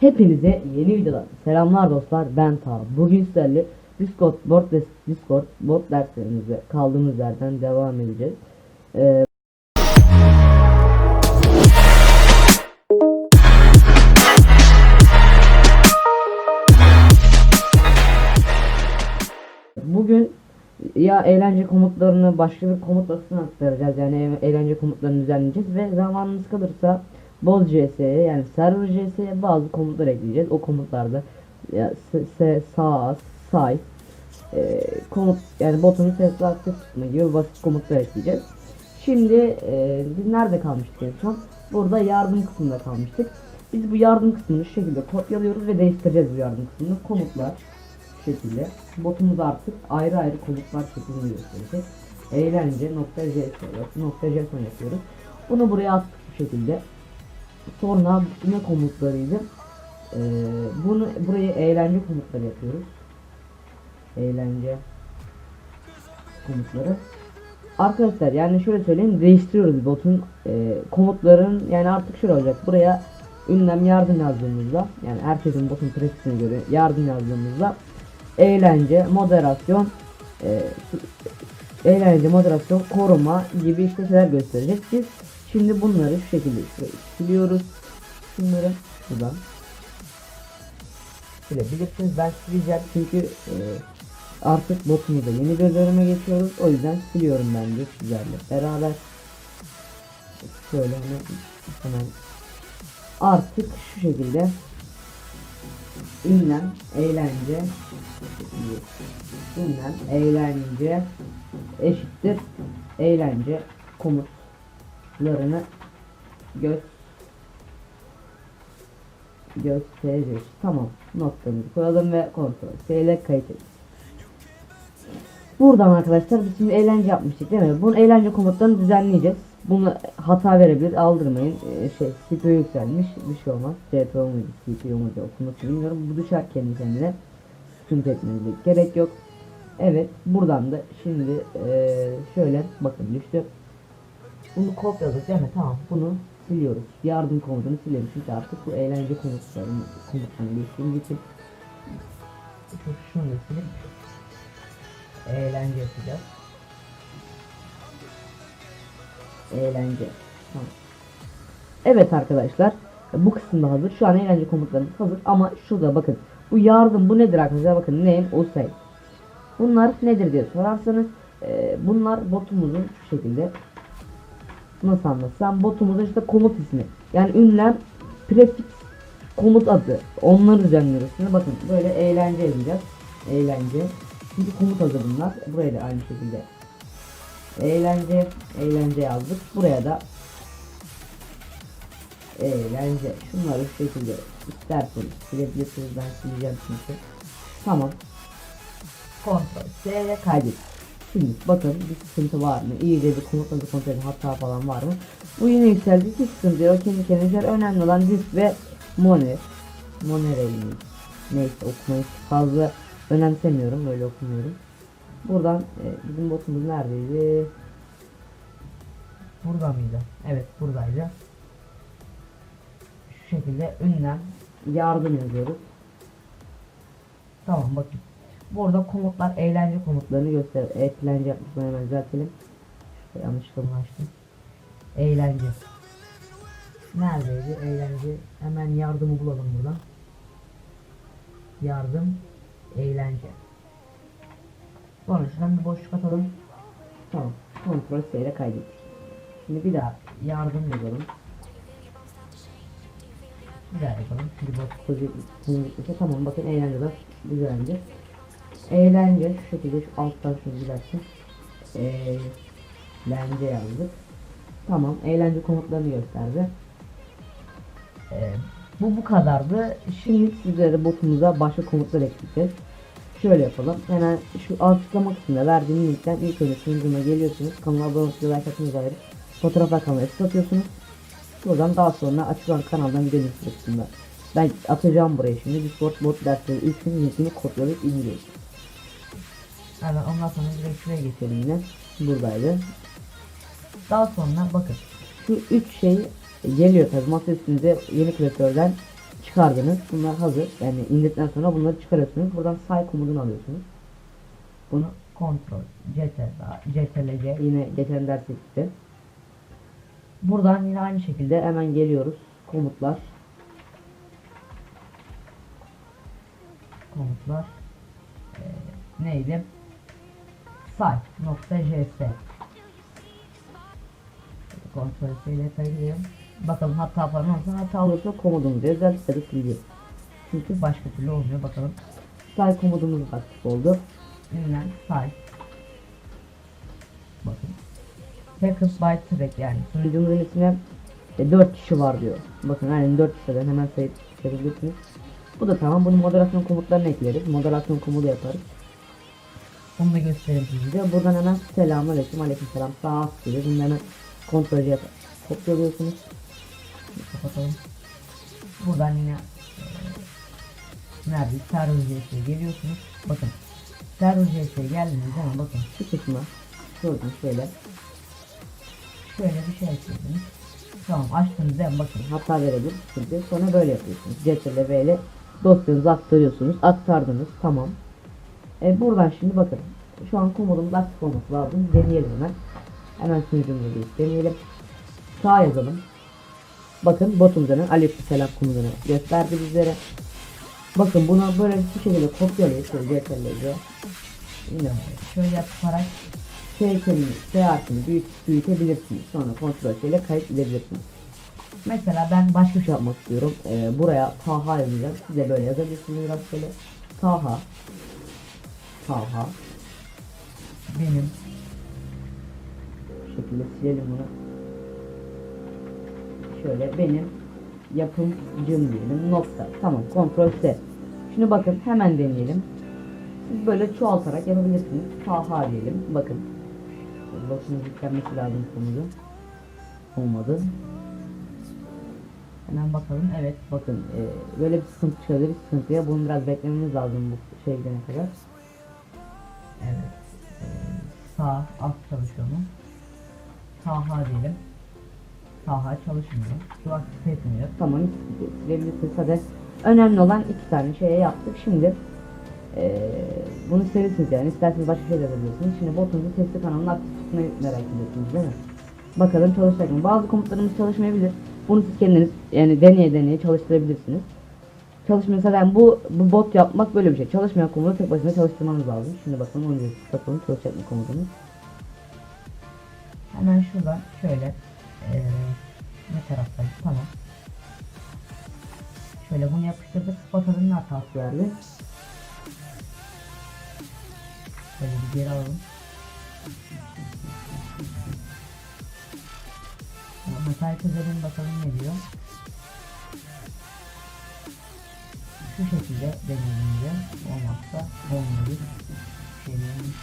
Hepinize yeni videodan selamlar dostlar ben Ta. Bugün sizlerle Discord bot des- Discord bot derslerimize kaldığımız yerden devam edeceğiz. Ee, Bugün ya eğlence komutlarını başka bir komut aktaracağız yani eğlence komutlarını düzenleyeceğiz ve zamanımız kalırsa Boz CS'ye yani server CS'ye bazı komutlar ekleyeceğiz. O komutlarda ya, s, sağ, say e, komut yani botunu sesli aktif tutma gibi basit komutlar ekleyeceğiz. Şimdi e, biz nerede kalmıştık en son? Burada yardım kısmında kalmıştık. Biz bu yardım kısmını şu şekilde kopyalıyoruz ve değiştireceğiz bu yardım kısmını. Komutlar şu şekilde. Botumuz artık ayrı ayrı komutlar şeklinde gösterecek. Eğlence nokta JSON yapıyoruz. Bunu buraya attık bu şekilde. Sonra ne komutlarıydı? Ee, bunu buraya eğlence komutları yapıyoruz. Eğlence komutları. Arkadaşlar yani şöyle söyleyeyim değiştiriyoruz botun e, komutların yani artık şöyle olacak buraya ünlem yardım yazdığımızda yani herkesin botun pratiğine göre yardım yazdığımızda eğlence moderasyon e, eğlence moderasyon koruma gibi işte şeyler gösterecek biz şimdi bunları şu şekilde siliyoruz. Şunları buradan silebilirsiniz. Ben sileceğim çünkü e, artık botumuza yeni bir bölüme geçiyoruz. O yüzden siliyorum ben de sizlerle beraber. Şöyle hemen, hemen artık şu şekilde ünlem eğlence ünlem eğlence eşittir. Eğlence komutlarını göz gösterecek. Tamam. Noktamızı koyalım ve kontrol. Seyle kayıt edelim. Buradan arkadaşlar biz şimdi eğlence yapmıştık değil mi? Bunun eğlence komutlarını düzenleyeceğiz. Bunu hata verebilir aldırmayın. Ee, şey CPU yükselmiş bir şey olmaz. CPU muydu CPU muydu okuması bilmiyorum. Bu düşer kendi kendine. Sıkıntı etmenize gerek yok. Evet buradan da şimdi eee, şöyle bakın düştü. Bunu kopyaladık değil mi? Tamam bunu siliyoruz. Yardım komutunu çünkü artık bu eğlence komutlarını komutlarını geçtiğimiz için şu şunu da silip eğlence yapacağız. Eğlence. Tamam. Evet arkadaşlar bu kısımda hazır. Şu an eğlence komutlarımız hazır ama şurada bakın. Bu yardım bu nedir arkadaşlar? Bakın name o say. Bunlar nedir diye sorarsanız e, bunlar botumuzun şu şekilde nasıl anlatsam botumuzun işte komut ismi. Yani ünlem prefix komut adı. Onları düzenliyoruz. Şimdi bakın böyle eğlence yazacağız. Eğlence. Çünkü komut adı bunlar. Buraya da aynı şekilde eğlence eğlence yazdık. Buraya da eğlence. Şunları şu şekilde isterseniz silebilirsiniz. Ben sileceğim çünkü. Tamam. Kontrol. S'ye kaydet. Şimdi bakın bir sıkıntı var mı? İyice bir komutları kontrol edin. Hata falan var mı? Bu yine yükseldi. Hiç sıkıntı yok. Kendi kendine önemli olan disk ve moner. Monerel mi? Neyse okumayı fazla önemsemiyorum. Öyle okumuyorum. Buradan e, bizim botumuz neredeydi? Burada mıydı? Evet buradaydı. Şu şekilde ünlem yardım yazıyoruz. Tamam bakın. Burada komutlar eğlence komutlarını göster. Eğlence yapmışım hemen düzeltelim. Şurada yanlışlıkla açtım. Eğlence. Neredeydi? Eğlence. Hemen yardımı bulalım buradan. Yardım. Eğlence. Sonra şuradan bir boşluk atalım. Tamam. Kontrol S ile kaydettik. Şimdi bir daha yardım yazalım. Bir daha yapalım. Şimdi koca tamam bakın eğlence de düzenlendi. Eğlence şu şekilde şu alttan şunu gidersin. Eğlence yazdık. Tamam eğlence komutlarını gösterdi. Ee, bu bu kadardı. Şimdi sizlere botumuza başka komutlar ekleyeceğiz. Şöyle yapalım. Hemen şu açıklama kısmında verdiğim linkten ilk önce sunucuma geliyorsunuz. Kanala abone olup like atmanız ayrı. Fotoğraflar kanalına atıyorsunuz. Buradan daha sonra açılan kanaldan video kısmında. Ben atacağım buraya şimdi. Discord bot dersleri 3'ün linkini kopyalayıp indiriyoruz. Hemen ondan sonra direkt şuraya geçelim yine. Buradaydı. Daha sonra bakın. Şu üç şey geliyor tabi masa üstünüze yeni klasörden çıkardınız. Bunlar hazır. Yani indirdikten sonra bunları çıkarıyorsunuz. Buradan say komutunu alıyorsunuz. Bunu kontrol, CTRL, CTRL yine geçen derste gitti. Buradan yine aynı şekilde hemen geliyoruz. Komutlar. Komutlar. Ee, neydi? Say nokta JS. Kontrol ile sayıyorum. Bakalım hata falan olsa hata olursa özellikle de siliyor. Çünkü başka türlü olmuyor. Bakalım. Say komodumuz aktif oldu. Ünlem say. Bakın. Packers by track yani sunucumuzun içine e, 4 kişi var diyor. Bakın aynen 4 kişiden hemen sayıp çıkarabilirsiniz. Bu da tamam. Bunu moderasyon komutlarına ekleriz. Moderasyon komutu yaparız. Onu da göstereyim size. Buradan hemen selamünaleyküm aleykümselam sağ alt gibi bunu hemen kontrol yapıp Kapatalım. Buradan yine e, nerede server CS'ye geliyorsunuz. Bakın server CS'ye geldiğiniz zaman bakın şu kısma şuradan şöyle şöyle bir şey eklediniz. Tamam açtığınız zaman bakın hata verebilir sıkıntı. Sonra böyle yapıyorsunuz. CTRL V ile dosyanızı aktarıyorsunuz. Aktardınız. Tamam. E, buradan şimdi bakın. Şu an komodumuz aktif olması lazım. Deneyelim hemen. Hemen sunucumuza girip deneyelim. Sağ yazalım. Bakın botun üzerine aleykümselam komutunu gösterdi bizlere. Bakın buna böyle bu şekilde kopyalayıp şöyle CTRL Yine şöyle yaparak S kelimesi, S harfini büyüt, büyütebilirsiniz. Sonra kontrol ile kayıt edebilirsiniz. Mesela ben başka bir şey yapmak istiyorum. Ee, buraya Taha yazacağım. Siz de böyle yazabilirsiniz biraz şöyle. Taha. Taha. Benim. Şekilde silelim bunu. Şöyle benim yapımcım diyelim nokta. Tamam kontrol S. Şimdi bakın hemen deneyelim. Siz böyle çoğaltarak yapabilirsiniz. Taha diyelim. Bakın. Bakın yüklenmesi lazım konuyu. Olmadı. Hemen bakalım. Evet bakın e, böyle bir sıkıntı çıkabilir. Sıkıntıya bunu biraz beklememiz lazım bu şey gidene kadar. Evet. E, sağ alt çalışıyor mu? Taha diyelim. Taha çalışmıyor. Aktif etmiyor. Tamam. Silebilirsiniz. Hadi. Önemli olan iki tane şeye yaptık. Şimdi ee, bunu seviyorsunuz yani isterseniz başka şey de yapabilirsiniz. Şimdi botunuzun testi kanalının aktif tutmayı merak ediyorsunuz değil mi? Bakalım çalışacak mı? Bazı komutlarımız çalışmayabilir. Bunu siz kendiniz yani deneye deneye çalıştırabilirsiniz. Çalışmıyorsa yani bu, bu bot yapmak böyle bir şey. Çalışmayan komutu tek başına çalıştırmanız lazım. Şimdi bakalım onu bakalım çalışacak mı komutumuz. Hemen şuradan şöyle ee, ne taraftayız tamam. Şöyle bunu yapıştırdık. Spot adının hatası verdi. Şöyle bir geri alalım. Metal çözelim bakalım ne diyor. Şu şekilde diyor. Olmazsa olmuyor. Şeylerin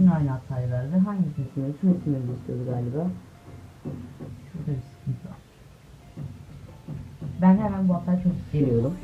Yine aynı hatayı verdi. Hangisini istiyordu? Şunu silmemizi istiyordu galiba. Şurada bir sıkıntı var. Ben hemen bu hatayı çözüp geliyorum.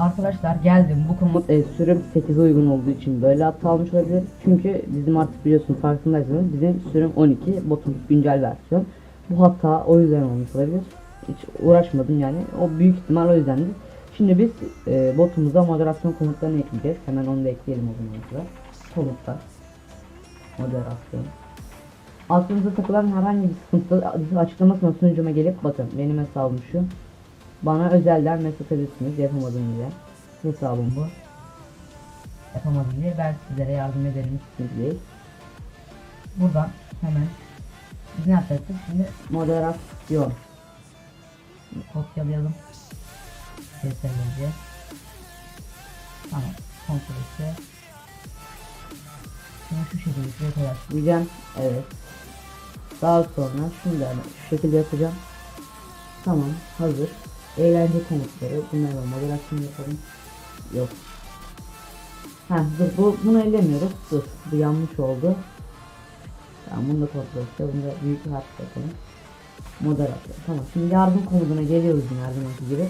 Arkadaşlar geldim. Bu komut e, sürüm 8'e uygun olduğu için böyle hata almış olabilir. Çünkü bizim artık biliyorsunuz farkındaysanız bizim sürüm 12 botun güncel versiyon. Bu hata o yüzden olmuş olabilir. Hiç uğraşmadım yani. O büyük ihtimal o yüzdendi. Şimdi biz e, botumuza moderasyon komutlarını ekleyeceğiz. Hemen onu da ekleyelim o zaman sıra. Komutlar. Moderasyon. Aklınıza takılan herhangi bir sıkıntı açıklamasına sunucuma gelip bakın benim hesabım şu. Bana özelden mesaj atabilirsiniz yapamadım diye. Hesabım bu. Yapamadım diye ben sizlere yardım ederim değil. Buradan hemen biz ne yapacaktık şimdi moderasyon. Kopyalayalım. CTRL'ce. Tamam. Kontrol et. Şimdi şu şekilde şuraya diyeceğim. Evet. Daha sonra şunu şu şekilde yapacağım. Tamam hazır. Eğlence komutları. Bunlarla moderasyon yapalım. Yok. Ha dur bu bunu ellemiyoruz. Dur bu yanlış oldu. Tamam bunu da kontrol. Bunu da büyük bir harf yapalım. Moderasyon. Tamam şimdi yardım komutuna geliyoruz zamanki gibi.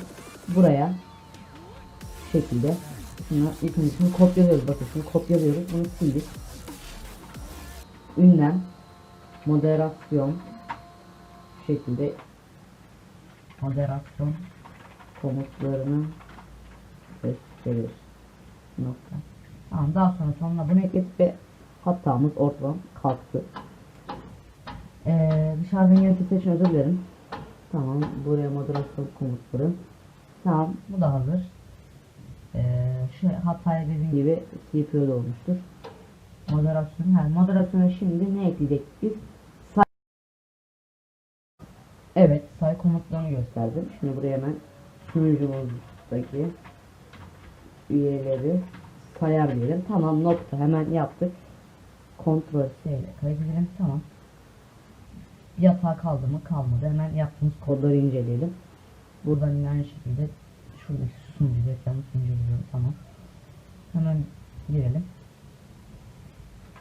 Buraya şu şekilde şunu ilk önce kopyalıyoruz bakın şunu kopyalıyoruz bunu sildik. Ünlem moderasyon şu şekilde moderasyon komutlarını gösterir. Nokta. Tamam daha sonra sonuna bunu ekledik ve hatamız ortadan kalktı. Ee, dışarıdan yönetim için özür dilerim. Tamam buraya moderasyon komutları. Tamam bu da hazır. Ee, şu hatayı dediğim gibi CPU'da olmuştur. Moderasyon. Ha, moderasyona şimdi ne ekleyecektik biz? Say evet say komutlarını gösterdim. Şimdi buraya hemen sunucumuzdaki üyeleri sayar diyelim. Tamam nokta hemen yaptık. Kontrol S ile kaydedelim. Tamam. Hata kaldı mı? Kalmadı. Hemen yaptığımız kodları inceleyelim. Buradan yine aynı şekilde şuradaki sunucu reklamı sunucu buluyorum. Tamam. Hemen girelim.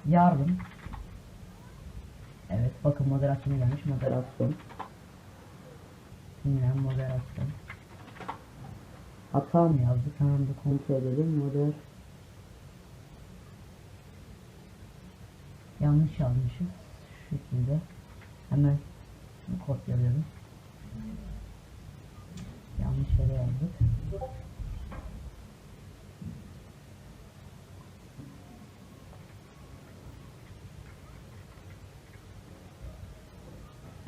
Yardım. Evet bakın moderasyona gelmiş. Moderasyon. Yine moderasyon. Hata mı yazdık? Hemen bir kontrol edelim. Moder yanlış yazmışız. Şu şekilde. Hemen şunu kopyalıyorum. Yanlış yere yazdık.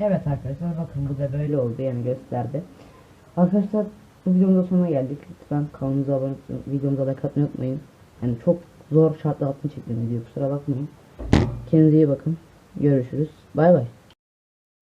Evet arkadaşlar bakın bu da böyle oldu yani gösterdi. Arkadaşlar bu videonun da sonuna geldik. Lütfen kanalımıza abone olmayı, videomuza like atmayı unutmayın. Yani çok zor şartlar altında çektiğim video kusura bakmayın. Kendinize iyi bakın. Görüşürüz. Bay bay.